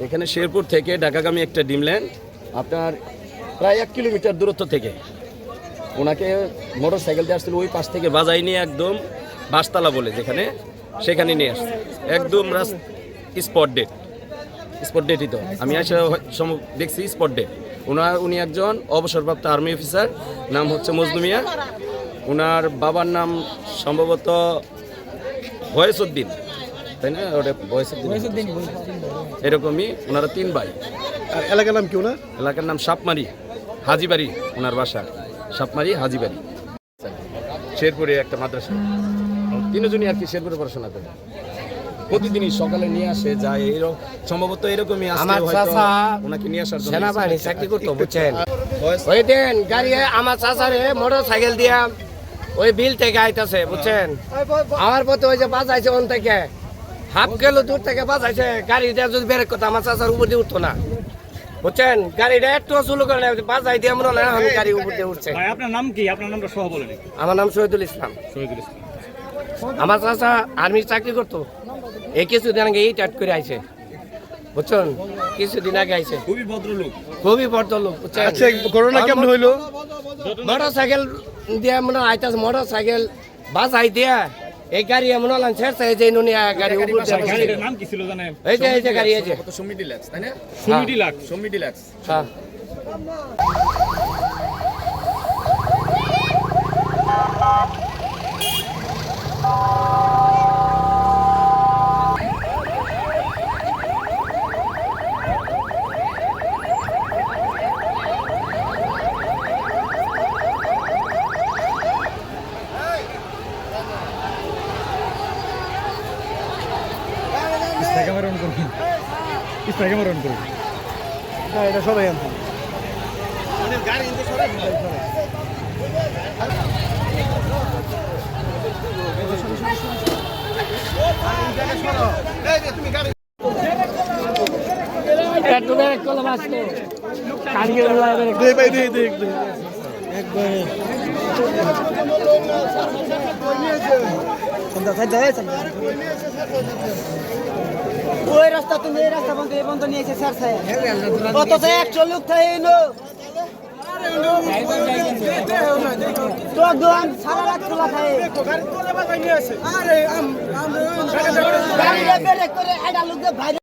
এখানে শেরপুর থেকে ঢাকাগামী একটা ডিমল্যান্ড। আপনার প্রায় এক কিলোমিটার দূরত্ব থেকে। ওনাকে মোটর সাইকেল দিয়ে আসছিল ওই পাশ থেকে বাজাই নিয়ে একদম বাসতলা বলে যেখানে সেখানে নিয়ে আসছে। একদম স্পট ডেট। স্পট ডেটই তো। আমি আসে হয়- দেখছি স্পট ডেট। ওনার উনি একজন অবসরপ্রাপ্ত আর্মি অফিসার, নাম হচ্ছে মজদুমিয়া ওনার বাবার নাম সম্ভবত ভয়েসউদ্দিন তাই না? ওটা ভয়েসউদ্দিন এরকমই ওনারা তিন ভাই। আর এলাকার নাম কেউ না এলাকার নাম সাপমারি হাজিবাড়ি ওনার বাসা। সাপমারি হাজিবাড়ি। শেরপুরে একটা মাদ্রাসা। তিনজনই আর কি শেরপুরে পড়াশোনা করে। প্রতিদিনই সকালে নিয়ে আসে যায় এরকম সম্ভবত এরকমই আমার চাচা ওনাকে নিয়ে আসার জন্য সেনাবাহিনী চাকরি করতো বুঝছেন? ওই দেন গাড়ি আমার চাচারে মোটর সাইকেল দিয়া ওই বিল থেকে আইতাছে বুঝছেন? আমার পথে ওই যে বাজাইছে ওন থেকে। হাফ কিলো দূর থেকে বাজাইছে। গাড়িটা যদি বেরেক করতো আমার চাচার উপর দিয়ে উঠতো না। বুঝছেন? গাড়িটা একটু চুলো করে নেয়, বাজাই দিয়ে মনে হয় আমি গাড়ি উপর দিয়ে উঠছে। ভাই আপনার নাম কি? আপনার নামটা সহ বলেন আমার নাম শহীদুল ইসলাম। শহীদুল ইসলাম। আমার চাচা আর্মি চাকরি করতো। এই কিছুদিন আগে এই টাট করে আইছে। বুঝছেন? কিছুদিন আগে আইছে। খুবই ভদ্রলোক। খুবই বড় লোক বুঝছেন? আচ্ছা করোনা কেমন হইল? মোটর সাইকেল দিয়া মনে আইতাছে মোটর সাইকেল বাস আই দিয়া এই গাড়ি এমন হলাম ছেড়ছে এই যে নুনি গাড়ি উপর দিয়ে গাড়ির গাড়িটার নাম কি ছিল জানেন? এই যে এই যে গাড়ি এই যে। সুমি ডিলাক্স তাই না? সুমি ডিলাক্স। সুমি ডিলাক্স। হ্যাঁ। ক্যামেরা অন করুন ক্যামেরা অন করুন না এটা সবাই আনতো একটু ব্রেক করলে ভাই ওই রাস্তা তুমি, এই রাস্তা বন্ধ, এই বন্ধ নিয়ে এসে স্যার অথচ একশো লোক থাকে নো। তো দোকান সারা রাত খোলা থাকে। গাড়ি বেরে করে এটা লোক বাইরে